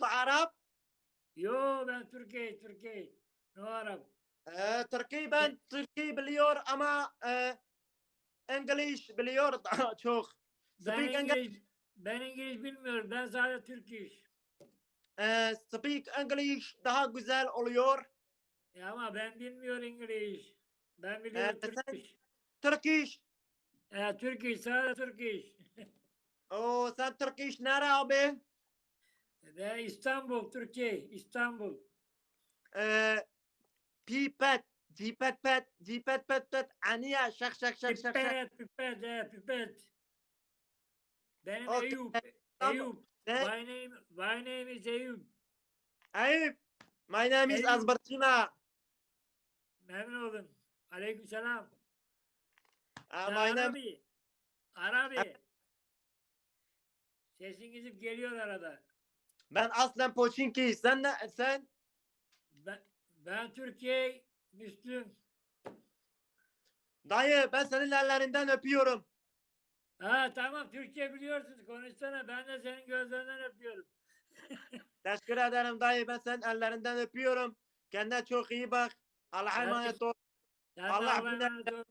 Arap? Yo ben Türkiye, Türkiye. Ne Arap? Ee, Türkiye ben Türkiye biliyor ama e, İngiliz biliyor daha çok. Ben İngiliz, ben İngiliz bilmiyorum. Ben sadece Türkiş. Ee, speak English daha güzel oluyor. Ya ama ben bilmiyorum İngiliz. Ben ee, biliyorum Ee, sen- Türkiş. Turkish. Ee, Türkiş, sadece Türkiş. Oo sen Turkish nere abi? Ve İstanbul, Türkiye, İstanbul. Ee, pipet. Cipet pet. Cipet pet pet. Aniye şak şak şak şak. Pipet, pipet, he, pipet. Benim Okey, Eyüp, tamam. Eyüp. Ne? My name, my name is Eyüp. Eyüp. My name is Eyüp. Azbertina. Memnun oldum. Aleykümselam. Uh, Ya my name Arabi. Arabi. Sesin gidip geliyor arada. Ben aslen Poçinki. Sen ne? Sen? Ben, ben Türkiye Müslüm. Dayı ben senin ellerinden öpüyorum. Ha tamam Türkçe biliyorsun konuşsana ben de senin gözlerinden öpüyorum. Teşekkür ederim dayı. Ben senin ellerinden öpüyorum. Kendine çok iyi bak. Allah'a emanet ol. Allah Allah'a bu ne- emanet ol.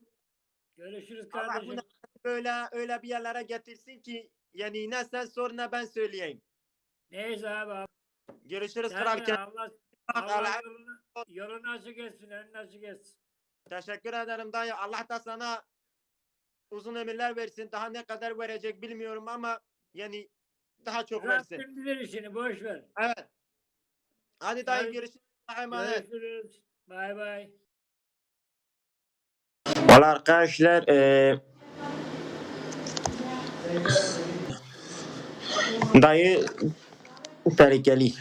Görüşürüz Allah kardeşim. bunu böyle öyle bir yerlere getirsin ki yani ne sen sor ne ben söyleyeyim. Neyse abi. abi. Görüşürüz Sen kral. Allah. Allah Allah'a- yolunu, yolunu açık etsin, önünü açık etsin. Teşekkür ederim dayı. Allah da sana uzun ömürler versin. Daha ne kadar verecek bilmiyorum ama yani daha çok versin. Rabbim bilir işini boş ver. Evet. Hadi dayı görüşürüz. Görüşürüz. Bay bay. Valla arkadaşlar eee dayı Ou les cali.